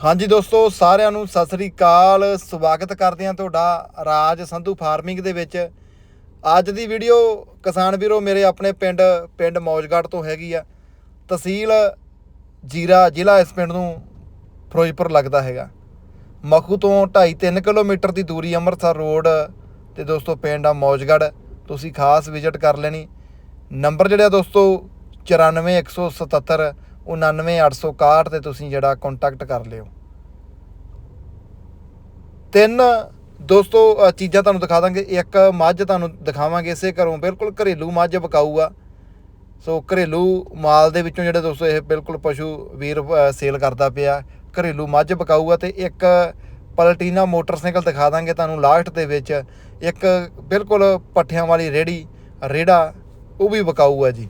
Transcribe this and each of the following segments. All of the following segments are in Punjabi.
ਹਾਂਜੀ ਦੋਸਤੋ, ਸਾਰਿਆਂ ਨੂੰ ਸਤਿ ਸ੍ਰੀ ਅਕਾਲ। ਸਵਾਗਤ ਕਰਦੇ ਹਾਂ ਤੁਹਾਡਾ ਰਾਜ ਸੰਧੂ ਫਾਰਮਿੰਗ ਦੇ ਵਿੱਚ। ਅੱਜ ਦੀ ਵੀਡੀਓ ਕਿਸਾਨ ਵੀਰੋ ਮੇਰੇ ਆਪਣੇ ਪਿੰਡ ਪਿੰਡ ਮੌਜਗੜ੍ਹ ਤੋਂ ਹੈਗੀ ਆ। ਤਹਿਸੀਲ ਜੀਰਾ ਜ਼ਿਲ੍ਹਾ ਇਸ ਪਿੰਡ ਨੂੰ ਫਿਰੋਜ਼ਪੁਰ ਲੱਗਦਾ ਹੈਗਾ। ਮਖੂ ਤੋਂ 2.5-3 ਕਿਲੋਮੀਟਰ ਦੀ ਦੂਰੀ ਅੰਮ੍ਰਿਤਸਰ ਰੋਡ ਤੇ ਦੋਸਤੋ ਪਿੰਡ ਆ ਮੌਜਗੜ੍ਹ। ਤੁਸੀਂ ਖਾਸ ਵਿਜ਼ਿਟ ਕਰ ਲੈਣੀ। ਨੰਬਰ ਜਿਹੜਾ ਦੋਸਤੋ 94177 99861 ਤੇ ਤੁਸੀਂ ਜਿਹੜਾ ਕੰਟੈਕਟ ਕਰ ਲਿਓ। ਤਿੰਨ ਦੋਸਤੋ ਚੀਜ਼ਾਂ ਤੁਹਾਨੂੰ ਦਿਖਾ ਦਾਂਗੇ। ਇੱਕ ਮੱਝ ਤੁਹਾਨੂੰ ਦਿਖਾਵਾਂਗੇ ਇਸੇ ਘਰੋਂ। ਬਿਲਕੁਲ ਘਰੇਲੂ ਮੱਝ ਬਕਾਊਗਾ ਸੋ ਘਰੇਲੂ ਮਾਲ ਦੇ ਵਿੱਚੋਂ ਜਿਹੜੇ ਦੋਸਤੋ, ਇਹ ਬਿਲਕੁਲ ਪਸ਼ੂ ਵੀਰ ਸੇਲ ਕਰਦਾ ਪਿਆ। ਘਰੇਲੂ ਮੱਝ ਬਕਾਊਗਾ ਆ ਤੇ ਇੱਕ ਪਲਟੀਨਾ ਮੋਟਰਸਾਈਕਲ ਦਿਖਾ ਦਾਂਗੇ ਤੁਹਾਨੂੰ ਲਾਸਟ ਦੇ ਵਿੱਚ। ਇੱਕ ਬਿਲਕੁਲ ਪੱਠਿਆਂ ਵਾਲੀ ਰੇੜੀ, ਰੇੜਾ, ਉਹ ਵੀ ਵਿਕਾਊ ਆ ਜੀ।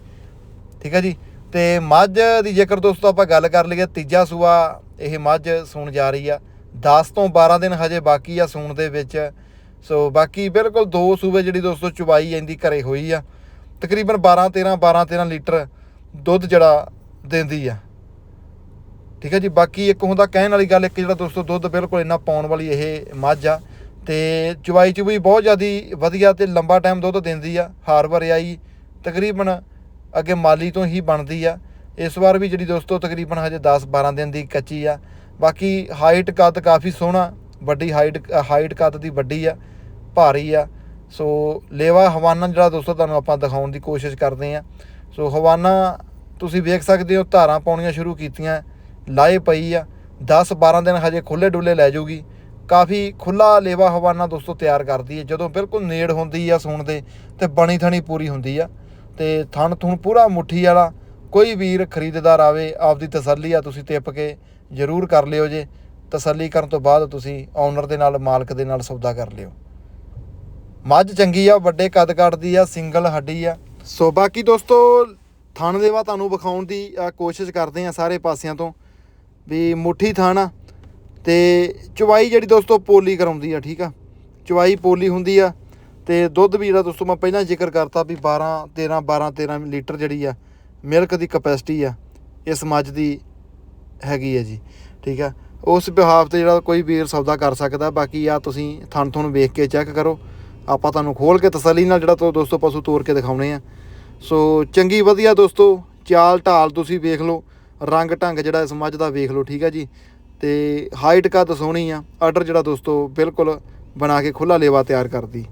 ਠੀਕ ਹੈ ਜੀ? ਤੇ ਮੱਝ ਦੀ ਜੇਕਰ ਦੋਸਤੋ ਆਪਾਂ ਗੱਲ ਕਰ ਲਈਏ ਤੀਜਾ ਸੂਆ, ਇਹ ਮੱਝ ਸੂਣ ਜਾ ਰਹੀ ਆ। 10 ਤੋਂ 12 ਦਿਨ ਹਜੇ ਬਾਕੀ ਆ ਸੂਣ ਦੇ ਵਿੱਚ। ਸੋ ਬਾਕੀ ਬਿਲਕੁਲ ਦੋ ਸੂਬੇ ਜਿਹੜੀ ਦੋਸਤੋ ਚੁਬਾਈ ਜਾਂਦੀ ਘਰੇ ਹੋਈ ਆ। ਤਕਰੀਬਨ 12 13 12 13 ਲੀਟਰ ਦੁੱਧ ਜਿਹੜਾ ਦਿੰਦੀ ਆ। ਠੀਕ ਹੈ ਜੀ, ਬਾਕੀ ਇੱਕ ਹੁੰਦਾ ਕਹਿਣ ਵਾਲੀ ਗੱਲ, ਇੱਕ ਜਿਹੜਾ ਦੋਸਤੋ ਦੁੱਧ ਬਿਲਕੁਲ ਇੰਨਾ ਪਾਉਣ ਵਾਲੀ ਇਹ ਮੱਝ ਆ। ਤੇ ਚੁਬਾਈ ਚ ਵੀ ਬਹੁਤ ਜ਼ਿਆਦੀ ਵਧੀਆ ਤੇ ਲੰਬਾ ਟਾਈਮ ਦੁੱਧ ਦਿੰਦੀ ਆ। ਹਾਰ ਵਰਿਆਈ ਤਕਰੀਬਨ ਅੱਗੇ ਮਾਲੀ ਤੋਂ ਹੀ ਬਣਦੀ ਆ। ਇਸ ਵਾਰ ਵੀ ਜਿਹੜੀ ਦੋਸਤੋ ਤਕਰੀਬਨ ਹਜੇ 10 12 ਦਿਨ ਦੀ ਕੱਚੀ ਆ। ਬਾਕੀ ਹਾਈਟ ਕੱਦ ਕਾਫੀ ਸੋਹਣਾ, ਵੱਡੀ ਹਾਈਟ ਹਾਈਟ ਕੱਦ ਦੀ ਵੱਡੀ ਆ, ਭਾਰੀ ਆ। ਸੋ ਲੇਵਾ ਹਵਾਨਾ ਜਿਹੜਾ ਦੋਸਤੋ ਤੁਹਾਨੂੰ ਆਪਾਂ ਦਿਖਾਉਣ ਦੀ ਕੋਸ਼ਿਸ਼ ਕਰਦੇ ਆ। ਸੋ ਹਵਾਨਾ ਤੁਸੀਂ ਵੇਖ ਸਕਦੇ ਹੋ ਧਾਰਾਂ ਪਾਉਣੀਆਂ ਸ਼ੁਰੂ ਕੀਤੀਆਂ ਲਾਏ ਪਈ ਆ। 10 12 ਦਿਨ ਹਜੇ ਖੁੱਲੇ ਡੁੱਲੇ ਲੈ ਜਾਊਗੀ। ਕਾਫੀ ਖੁੱਲਾ ਲੇਵਾ ਹਵਾਨਾ ਦੋਸਤੋ ਤਿਆਰ ਕਰਦੀ ਹੈ ਜਦੋਂ ਬਿਲਕੁਲ ਨੇੜ ਹੁੰਦੀ ਆ ਸੂਣ ਦੇ ਤੇ ਬਣੀ ਥਣੀ ਪੂਰੀ ਹੁੰਦੀ ਆ। ਤੇ ਥਣ ਥੁਣ ਪੂਰਾ ਮੁੱਠੀ ਵਾਲਾ ਕੋਈ ਵੀਰ ਖਰੀਦਦਾਰ ਆਵੇ, ਆਪਦੀ ਤਸੱਲੀ ਆ ਤੁਸੀਂ ਟਿੱਪ ਕੇ ਜ਼ਰੂਰ ਕਰ ਲਿਓ ਜੇ। ਤਸੱਲੀ ਕਰਨ ਤੋਂ ਬਾਅਦ ਤੁਸੀਂ ਓਨਰ ਦੇ ਨਾਲ, ਮਾਲਕ ਦੇ ਨਾਲ ਸੌਦਾ ਕਰ ਲਿਓ। ਮੱਝ ਚੰਗੀ ਆ, ਵੱਡੇ ਕੱਦ ਕੱਟਦੀ ਆ, ਸਿੰਗਲ ਹੱਡੀ ਆ। ਸੋ ਬਾਕੀ ਦੋਸਤੋ, ਥਣ ਦੇਵਾ ਤੁਹਾਨੂੰ ਵਿਖਾਉਣ ਦੀ ਕੋਸ਼ਿਸ਼ ਕਰਦੇ ਆ ਸਾਰੇ ਪਾਸਿਆਂ ਤੋਂ ਵੀ ਮੁੱਠੀ ਥਣ ਆ। ਤੇ ਚਵਾਈ ਜਿਹੜੀ ਦੋਸਤੋ ਪੋਲੀ ਕਰਾਉਂਦੀ ਆ, ਠੀਕ ਆ? ਚਵਾਈ ਪੋਲੀ ਹੁੰਦੀ ਆ। ਤੇ ਦੁੱਧ ਵੀ ਜਿਹੜਾ ਦੋਸਤੋ ਮੈਂ ਪਹਿਲਾਂ ਜ਼ਿਕਰ ਕਰਤਾ ਵੀ 12 13 12 13 ਲੀਟਰ ਜਿਹੜੀ ਆ, ਮਿਲਕ ਦੀ ਕਪੈਸਿਟੀ ਆ ਇਸ ਮੱਝ ਦੀ ਹੈਗੀ ਹੈ ਜੀ, ਠੀਕ ਆ? ਉਸ ਵਿਹਾਵ ਤੇ ਜਿਹੜਾ ਕੋਈ ਵੀਰ ਸੌਦਾ ਕਰ ਸਕਦਾ, ਬਾਕੀ ਆ ਤੁਸੀਂ ਥਣ ਥਣ ਵੇਖ ਕੇ ਚੈੱਕ ਕਰੋ। ਆਪਾਂ ਤੁਹਾਨੂੰ ਖੋਲ ਕੇ ਤਸੱਲੀ ਨਾਲ ਜਿਹੜਾ ਤੋ ਦੋਸਤੋ ਪਸ਼ੂ ਤੋੜ ਕੇ ਦਿਖਾਉਣੇ ਆ। ਸੋ ਚੰਗੀ ਵਧੀਆ ਦੋਸਤੋ, ਚਾਲ ਢਾਲ ਤੁਸੀਂ ਵੇਖ ਲਓ, ਰੰਗ ਢੰਗ ਜਿਹੜਾ ਇਸ ਮੱਝ ਦਾ ਵੇਖ ਲਓ, ਠੀਕ ਹੈ ਜੀ? ਤੇ ਹਾਈਟ ਕੱਦ ਸੋਹਣੀ ਆ ਆਰਡਰ ਜਿਹੜਾ ਦੋਸਤੋ ਬਿਲਕੁਲ ਬਣਾ ਕੇ ਖੁੱਲਾ ਲੇਵਾ ਤਿਆਰ ਕਰਦੀ।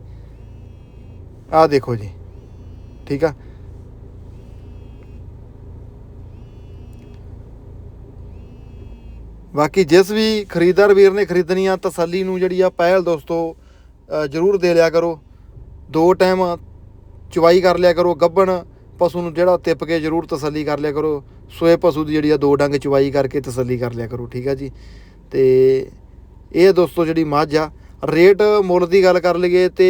ਆਹ ਦੇਖੋ ਜੀ। ਠੀਕ ਆ? ਬਾਕੀ ਜਿਸ ਵੀ ਖਰੀਦਦਾਰ ਵੀਰ ਨੇ ਖਰੀਦਣੀ ਆ ਤਸੱਲੀ ਨੂੰ ਜਿਹੜੀ ਆ ਪਹਿਲ ਦੋਸਤੋ ਜ਼ਰੂਰ ਦੇ ਲਿਆ ਕਰੋ। ਦੋ ਟਾਈਮ ਚਵਾਈ ਕਰ ਲਿਆ ਕਰੋ, ਗੱਬਣ ਪਸ਼ੂ ਨੂੰ ਜਿਹੜਾ ਤਿੱਪ ਕੇ ਜ਼ਰੂਰ ਤਸੱਲੀ ਕਰ ਲਿਆ ਕਰੋ। ਸੋਏ ਪਸ਼ੂ ਦੀ ਜਿਹੜੀ ਆ ਦੋ ਡੰਗ ਚਵਾਈ ਕਰਕੇ ਤਸੱਲੀ ਕਰ ਲਿਆ ਕਰੋ, ਠੀਕ ਆ ਜੀ? ਤੇ ਇਹ ਦੋਸਤੋ ਜਿਹੜੀ ਮੱਝ ਆ, ਰੇਟ ਮੁੱਲ ਦੀ ਗੱਲ ਕਰ ਲਈਏ ਤੇ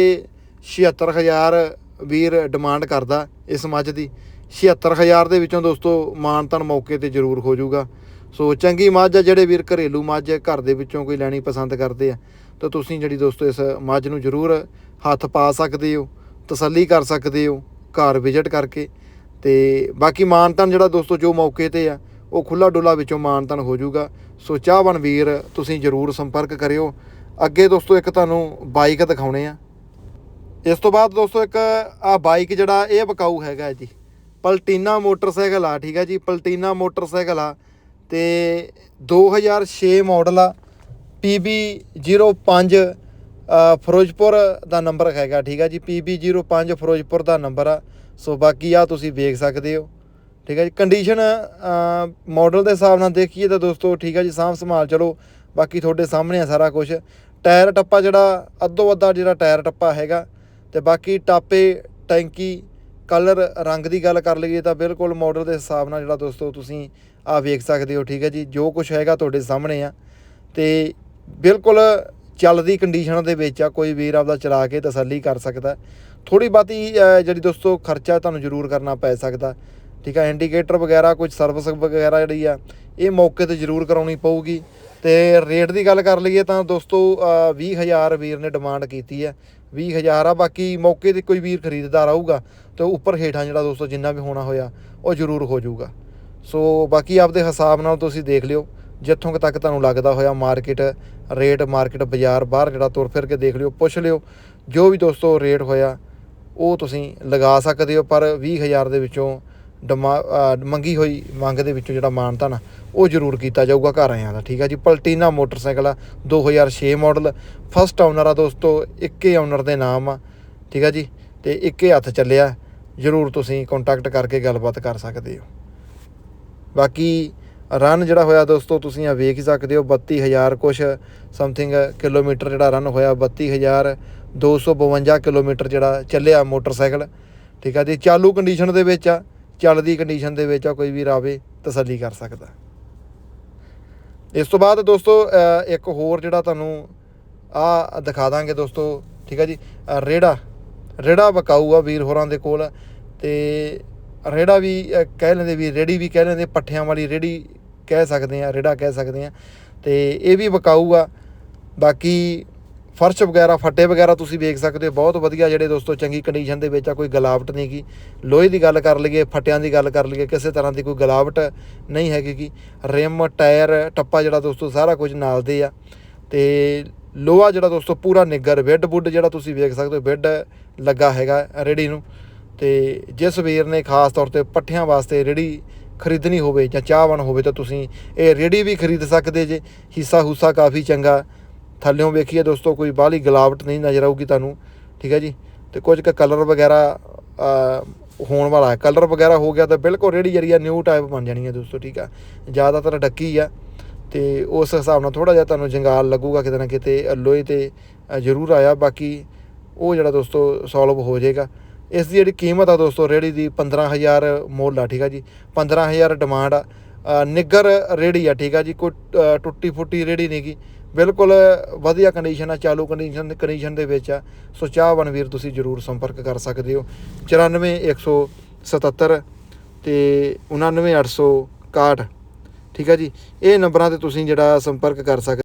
76000 ਵੀਰ ਡਿਮਾਂਡ ਕਰਦਾ ਇਸ ਮੱਝ ਦੀ। 76000 ਦੇ ਵਿੱਚੋਂ ਦੋਸਤੋ ਮਾਨਤਨ ਮੌਕੇ ਤੇ ਜ਼ਰੂਰ ਹੋ ਜਾਊਗਾ। ਸੋ ਚੰਗੀ ਮੱਝ ਆ ਜਿਹੜੇ ਵੀਰ ਘਰੇਲੂ ਮੱਝ ਘਰ ਦੇ ਵਿੱਚੋਂ ਕੋਈ ਲੈਣੀ ਪਸੰਦ ਕਰਦੇ ਆ, ਤਾਂ ਤੁਸੀਂ ਜਿਹੜੀ ਦੋਸਤੋ ਇਸ ਮੱਝ ਨੂੰ ਜ਼ਰੂਰ ਹੱਥ ਪਾ ਸਕਦੇ ਹੋ, ਤਸੱਲੀ ਕਰ ਸਕਦੇ ਹੋ, ਘਰ ਵਿਜ਼ਿਟ ਕਰਕੇ। ਤੇ ਬਾਕੀ ਮਾਨਤਨ ਜਿਹੜਾ ਦੋਸਤੋ ਜੋ ਮੌਕੇ ਤੇ ਆ, ਉਹ ਖੁੱਲਾ ਡੁੱਲਾ ਵਿੱਚੋਂ ਮਾਨਤਨ ਹੋ ਜਾਊਗਾ। ਸੋ ਚਾਹਵਨ ਵੀਰ, ਤੁਸੀਂ ਜ਼ਰੂਰ ਸੰਪਰਕ ਕਰਿਓ। ਅੱਗੇ ਦੋਸਤੋ ਇੱਕ ਤੁਹਾਨੂੰ ਬਾਈਕ ਦਿਖਾਉਣੇ ਆ। ਇਸ ਤੋਂ ਬਾਅਦ ਦੋਸਤੋ ਇੱਕ ਆ ਬਾਈਕ ਜਿਹੜਾ ਇਹ ਬਕਾਊ ਹੈਗਾ ਜੀ। ਪਲਟੀਨਾ ਮੋਟਰਸਾਈਕਲ ਆ ਠੀਕ ਹੈ ਜੀ ਪਲਟੀਨਾ ਮੋਟਰਸਾਈਕਲ ਆ। ਤੇ 2006 ਮਾਡਲ ਆ PB05 ਅ, ਫਿਰੋਜ਼ਪੁਰ ਦਾ ਨੰਬਰ ਹੈਗਾ ਠੀਕ ਹੈ ਜੀ PB05 ਫਿਰੋਜ਼ਪੁਰ ਦਾ ਨੰਬਰ ਆ। ਸੋ ਬਾਕੀ ਆ ਤੁਸੀਂ ਵੇਖ ਸਕਦੇ ਹੋ ਠੀਕ ਹੈ ਜੀ। ਕੰਡੀਸ਼ਨ ਮਾਡਲ ਦੇ ਹਿਸਾਬ ਨਾਲ ਦੇਖੀਏ ਤਾਂ ਦੋਸਤੋ ਠੀਕ ਹੈ ਜੀ ਸਾਂਭ ਸੰਭਾਲ ਚਲੋ ਬਾਕੀ ਤੁਹਾਡੇ ਸਾਹਮਣੇ ਆ ਸਾਰਾ ਕੁਝ ਟਾਇਰ ਟੱਪਾ ਜਿਹੜਾ ਅੱਧੋ ਅੱਧਾ ਜਿਹੜਾ ਟਾਇਰ ਟੱਪਾ ਹੈਗਾ ਤੇ ਬਾਕੀ ਟਾਪੇ ਟੈਂਕੀ ਕਲਰ ਰੰਗ ਦੀ ਗੱਲ ਕਰ ਲਈਏ ਤਾਂ ਬਿਲਕੁਲ ਮਾਡਲ ਦੇ ਹਿਸਾਬ ਨਾਲ ਜਿਹੜਾ ਦੋਸਤੋ ਤੁਸੀਂ ਆ ਵੇਖ ਸਕਦੇ ਹੋ ਠੀਕ ਹੈ ਜੀ? ਜੋ ਕੁਝ ਹੈਗਾ ਤੁਹਾਡੇ ਸਾਹਮਣੇ ਆ। ਤੇ ਬਿਲਕੁਲ ਚੱਲਦੀ ਕੰਡੀਸ਼ਨ ਦੇ ਵਿੱਚ ਆ ਕੋਈ ਵੀਰ ਆਪਦਾ ਚਲਾ ਕੇ ਤਸੱਲੀ ਕਰ ਸਕਦਾ। ਥੋੜੀ ਬਾਤੀ ਜਿਹੜੀ ਦੋਸਤੋ ਖਰਚਾ ਤੁਹਾਨੂੰ ਜ਼ਰੂਰ ਕਰਨਾ ਪੈ ਸਕਦਾ। ਠੀਕ ਆ ਇੰਡੀਕੇਟਰ ਵਗੈਰਾ ਕੁਝ ਸਰਵਿਸ ਵਗੈਰਾ ਜਿਹੜੀ ਆ ਇਹ ਮੌਕੇ ਤੇ ਜ਼ਰੂਰ ਕਰਾਉਣੀ ਪਊਗੀ। ਤੇ ਰੇਟ ਦੀ ਗੱਲ ਕਰ ਲਈਏ ਤਾਂ ਦੋਸਤੋ ਅ, 20000 ਵੀਰ ਨੇ ਡਿਮਾਂਡ ਕੀਤੀ ਹੈ। 20000 ਆ, ਬਾਕੀ ਮੌਕੇ ਤੇ ਕੋਈ ਵੀਰ ਖਰੀਦਦਾਰ ਆਊਗਾ ਤੇ ਉੱਪਰ ਹੇਠਾਂ ਜਿਹੜਾ ਦੋਸਤੋ ਜਿੰਨਾ ਵੀ ਹੋਣਾ ਹੋਇਆ, ਉਹ ਜ਼ਰੂਰ ਹੋ ਜਾਊਗਾ। ਸੋ ਬਾਕੀ ਆਪਦੇ ਹਿਸਾਬ ਨਾਲ ਤੁਸੀਂ ਦੇਖ ਲਿਓ, ਜਿੱਥੋਂ ਤੱਕ ਤੁਹਾਨੂੰ ਲੱਗਦਾ ਹੋਇਆ ਮਾਰਕੀਟ, ਰੇਟ ਮਾਰਕੀਟ ਬਾਜ਼ਾਰ ਬਾਹਰ ਜਿਹੜਾ ਤੁਰ ਫਿਰ ਕੇ ਦੇਖ ਲਿਓ, ਪੁੱਛ ਲਿਓ, ਜੋ ਵੀ ਦੋਸਤੋ ਰੇਟ ਹੋਇਆ, ਉਹ ਤੁਸੀਂ ਲਗਾ ਸਕਦੇ ਹੋ, ਪਰ 20000 ਦੇ ਵਿੱਚੋਂ ਮੰਗੀ ਹੋਈ ਮੰਗ ਦੇ ਵਿੱਚੋਂ ਜਿਹੜਾ ਮਾਨਤਾ ਨਾ ਉਹ ਜ਼ਰੂਰ ਕੀਤਾ ਜਾਊਗਾ ਘਰ ਆਇਆਂ ਦਾ, ਠੀਕ ਆ ਜੀ? ਪਲਟੀਨਾ ਮੋਟਰਸਾਈਕਲ ਆ 2006 ਮਾਡਲ ਫਸਟ ਓਨਰ ਆ ਦੋਸਤੋ, ਇੱਕੇ ਓਨਰ ਦੇ ਨਾਮ ਆ, ਠੀਕ ਆ ਜੀ? ਤੇ ਇੱਕੇ ਹੱਥ ਚੱਲਿਆ, ਜ਼ਰੂਰ ਤੁਸੀਂ ਕੰਟੈਕਟ ਕਰਕੇ ਗੱਲਬਾਤ ਕਰ ਸਕਦੇ ਹੋ। ਬਾਕੀ ਰਨ ਜਿਹੜਾ ਹੋਇਆ ਦੋਸਤੋ, ਤੁਸੀਂ ਆ ਵੇਖ ਹੀ ਸਕਦੇ ਹੋ 32000 ਕੁਛ ਸਮਥਿੰਗ ਕਿਲੋਮੀਟਰ ਜਿਹੜਾ ਰਨ ਹੋਇਆ 32252 ਕਿਲੋਮੀਟਰ ਜਿਹੜਾ ਚੱਲਿਆ ਮੋਟਰਸਾਈਕਲ, ਠੀਕ ਆ ਜੀ? ਚਾਲੂ ਕੰਡੀਸ਼ਨ ਦੇ ਵਿੱਚ ਆ ਚੱਲਦੀ ਕੰਡੀਸ਼ਨ ਦੇ ਵਿੱਚ ਆ ਕੋਈ ਵੀ ਰਾਵੇ ਤਸੱਲੀ ਕਰ ਸਕਦਾ। ਇਸ ਤੋਂ ਬਾਅਦ ਦੋਸਤੋ ਇੱਕ ਹੋਰ ਜਿਹੜਾ ਤੁਹਾਨੂੰ ਆ ਦਿਖਾ ਦਾਂਗੇ ਦੋਸਤੋ ਠੀਕ ਆ ਜੀ ਅ, ਰੇੜਾ। ਰੇੜਾ ਬਕਾਊ ਆ ਵੀਰ ਹੋਰਾਂ ਦੇ ਕੋਲ ਤੇ ਰੇੜਾ ਵੀ ਕਹਿ ਲੈਂਦੇ ਵੀ ਰੇੜੀ ਵੀ ਕਹਿ ਲੈਂਦੇ ਪੱਠਿਆਂ ਵਾਲੀ ਰੇੜੀ ਕਹਿ ਸਕਦੇ ਆ ਰੇੜਾ ਕਹਿ ਸਕਦੇ ਆ ਤੇ ਇਹ ਵੀ ਬਕਾਊ ਆ। ਬਾਕੀ ਫਰਸ਼ ਵਗੈਰਾ, ਫੱਟੇ ਵਗੈਰਾ ਤੁਸੀਂ ਵੇਖ ਸਕਦੇ ਹੋ, ਬਹੁਤ ਵਧੀਆ ਜਿਹੜੇ ਦੋਸਤੋ ਚੰਗੀ ਕੰਡੀਸ਼ਨ ਦੇ ਵਿੱਚ ਆ, ਕੋਈ ਗਲਾਵਟ ਨਹੀਂ ਗੀ। ਲੋਹੇ ਦੀ ਗੱਲ ਕਰ ਲਈਏ, ਫੱਟਿਆਂ ਦੀ ਗੱਲ ਕਰ ਲਈਏ, ਕਿਸੇ ਤਰ੍ਹਾਂ ਦੀ ਕੋਈ ਗਲਾਵਟ ਨਹੀਂ ਹੈਗੀ ਗੀ। ਰਿਮ, ਟਾਇਰ, ਟੱਪਾ ਜਿਹੜਾ ਦੋਸਤੋ, ਸਾਰਾ ਕੁਝ ਨਾਲ ਦੇ ਆ। ਤੇ ਲੋਹਾ ਜਿਹੜਾ ਦੋਸਤੋ, ਪੂਰਾ ਨਿੱਗਰ ਬੈੱਡ ਬੁੱਡ ਜਿਹੜਾ ਤੁਸੀਂ ਵੇਖ ਸਕਦੇ ਹੋ, ਬੈੱਡ ਲੱਗਾ ਹੈਗਾ ਰੇੜੀ ਨੂੰ। ਤੇ ਜਿਸ ਵੀਰ ਨੇ ਖਾਸ ਤੌਰ ਤੇ ਪੱਠਿਆਂ ਵਾਸਤੇ ਰੇੜੀ ਖਰੀਦਣੀ ਹੋਵੇ ਜਾਂ ਚਾਹਵਣ ਹੋਵੇ ਤਾਂ ਤੁਸੀਂ ਇਹ ਰੇੜੀ ਵੀ ਖਰੀਦ ਸਕਦੇ ਜੇ। ਹਿੱਸਾ ਹੁੱਸਾ ਕਾਫੀ ਚੰਗਾ ਥੱਲਿਓਂ ਵੇਖੀਏ ਦੋਸਤੋ ਕੋਈ ਬਾਹਲੀ ਗਲਾਵਟ ਨਹੀਂ ਨਜ਼ਰ ਆਊਗੀ ਤੁਹਾਨੂੰ ਠੀਕ ਹੈ ਜੀ? ਤੇ ਕੁਝ ਕੁ ਕਲਰ ਵਗੈਰਾ ਹੋਣ ਵਾਲਾ ਹੈ। ਕਲਰ ਵਗੈਰਾ ਹੋ ਗਿਆ ਤਾਂ ਬਿਲਕੁਲ ਰੇੜੀ ਜਿਹੜੀ ਆ ਨਿਊ ਟਾਈਪ ਬਣ ਜਾਣੀ ਹੈ ਦੋਸਤੋ ਠੀਕ ਆ? ਜ਼ਿਆਦਾਤਰ ਡੱਕੀ ਆ ਤੇ ਉਸ ਹਿਸਾਬ ਨਾਲ ਥੋੜਾ ਜਿਹਾ ਤੁਹਾਨੂੰ ਜੰਗਾਲ ਲੱਗੂਗਾ ਕਿਤੇ ਨਾ ਕਿਤੇ ਲੋਹੇ ਤੇ ਜ਼ਰੂਰ ਆਇਆ। ਬਾਕੀ ਉਹ ਜਿਹੜਾ ਦੋਸਤੋ ਸੋਲਵ ਹੋ ਜਾਏਗਾ। ਇਸ ਦੀ ਜਿਹੜੀ ਕੀਮਤ ਆ ਦੋਸਤੋ ਰੇੜੀ ਦੀ 15000 ਮੁੱਲ ਆ ਠੀਕ ਆ ਜੀ? 15000 ਡਿਮਾਂਡ ਆ। ਅ, ਨਿੱਗਰ ਰੇੜੀ ਆ ਠੀਕ ਆ ਜੀ? ਕੋਈ ਟੁੱਟੀ ਫੁੱਟੀ ਰੇੜੀ ਨਹੀਂਗੀ ਬਿਲਕੁਲ ਵਧੀਆ ਕੰਡੀਸ਼ਨ ਆ, ਚਾਲੂ ਕੰਡੀਸ਼ਨ ਕੰਡੀਸ਼ਨ ਦੇ ਵਿੱਚ ਆ। ਸੋ ਚਾਹਵਨ ਵੀਰ, ਤੁਸੀਂ ਜਰੂਰ ਸੰਪਰਕ ਕਰ ਸਕਦੇ ਹੋ। 94177 ਤੇ 99861 ਠੀਕ ਆ ਜੀ? ਇਹ ਨੰਬਰਾਂ ਤੇ ਤੁਸੀਂ ਜਿਹੜਾ ਸੰਪਰਕ ਕਰ ਸਕਦੇ